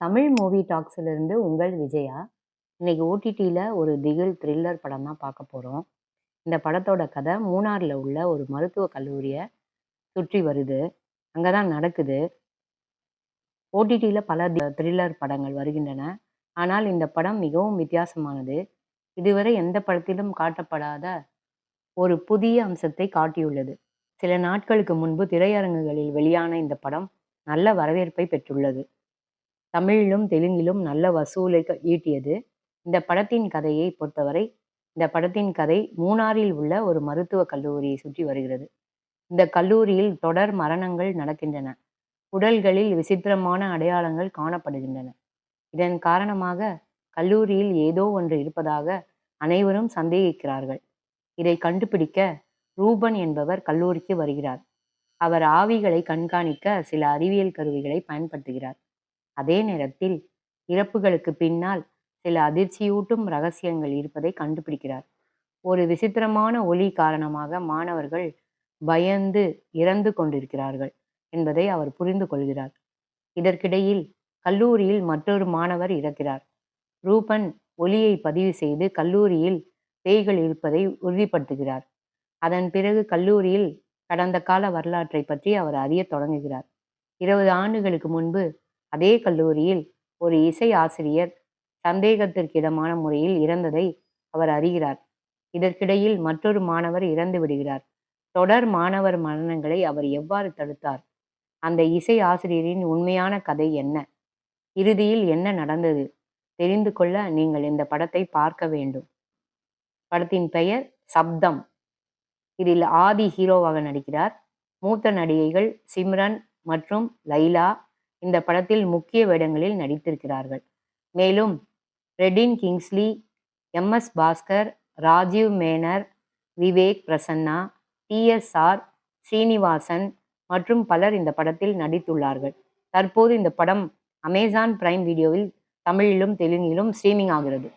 Tamil movie டாக்ஸிலிருந்து உங்கள் விஜயா. இன்னைக்கு ஓடிடியில் ஒரு திகில் த்ரில்லர் படம் தான் பார்க்க போகிறோம் இந்த படத்தோட கதை மூணாரில் உள்ள ஒரு மருத்துவக் கல்லூரியை சுற்றி வருது. அங்கே தான் நடக்குது. ஓடிடியில் பல த்ரில்லர் படங்கள் வருகின்றன. ஆனால் இந்த படம் மிகவும் வித்தியாசமானது. இதுவரை எந்த படத்திலும் காட்டப்படாத ஒரு புதிய அம்சத்தை காட்டியுள்ளது. சில நாட்களுக்கு முன்பு திரையரங்குகளில் வெளியான இந்த படம் நல்ல வரவேற்பை பெற்றுள்ளது. தமிழிலும், தெலுங்கிலும் நல்ல வசூலை ஈட்டியது. இந்த படத்தின் கதையை பொறுத்தவரை இந்த படத்தின் கதை மூணாரில் உள்ள ஒரு மருத்துவக் கல்லூரியை சுற்றி வருகிறது. இந்த கல்லூரியில் தொடர் மரணங்கள் நடக்கின்றன. உடல்களில் விசித்திரமான அடையாளங்கள் காணப்படுகின்றன. இதன் காரணமாக கல்லூரியில் ஏதோ ஒன்று இருப்பதாக அனைவரும் சந்தேகிக்கிறார்கள். இதை கண்டுபிடிக்க ரூபன் என்பவர் கல்லூரிக்கு வருகிறார். அவர் ஆவிகளை கண்காணிக்க சில அறிவியல் கருவிகளை பயன்படுத்துகிறார். அதே நேரத்தில் இறப்புகளுக்கு பின்னால் சில அதிர்ச்சியூட்டும் ரகசியங்கள் இருப்பதை கண்டுபிடிக்கிறார். ஒரு விசித்திரமான ஒலி காரணமாக மாணவர்கள் பயந்து இறந்து கொண்டிருக்கிறார்கள் என்பதை அவர் புரிந்து கொள்கிறார். இதற்கிடையில் கல்லூரியில் மற்றொரு மாணவர் இறக்கிறார். ரூபன் ஒலியை பதிவு செய்து கல்லூரியில் பேய்கள் இருப்பதை உறுதிப்படுத்துகிறார். அதன் பிறகு கல்லூரியில் கடந்த கால வரலாற்றை பற்றி அவர் அறிய தொடங்குகிறார். இருபது ஆண்டுகளுக்கு முன்பு அதே கல்லூரியில் ஒரு இசை ஆசிரியர் சந்தேகத்திற்கிடமான முறையில் இறந்ததை அவர் அறிகிறார். இதற்கிடையில் மற்றொரு மாணவர் இறந்து விடுகிறார். தொடர் மாணவர் மரணங்களை அவர் எவ்வாறு தடுத்தார்? அந்த இசை ஆசிரியரின் உண்மையான கதை என்ன? இறுதியில் என்ன நடந்தது? தெரிந்து கொள்ள நீங்கள் இந்த படத்தை பார்க்க வேண்டும். படத்தின் பெயர் சப்தம். இதில் ஆதி ஹீரோவாக நடிக்கிறார். மூத்த நடிகைகள் சிம்ரன் மற்றும் லைலா இந்த படத்தில் முக்கிய வேடங்களில் நடித்திருக்கிறார்கள். மேலும் Redin Kingsley, M. S. Bhaskar, Rajeev Menon, Vivek Prasanna, T. S. R. Srinivasan மற்றும் பலர் இந்த படத்தில் நடித்துள்ளார்கள். தற்போது இந்த படம் அமேசான் பிரைம் வீடியோவில் தமிழிலும், தெலுங்கிலும் ஸ்ட்ரீமிங் ஆகிறது.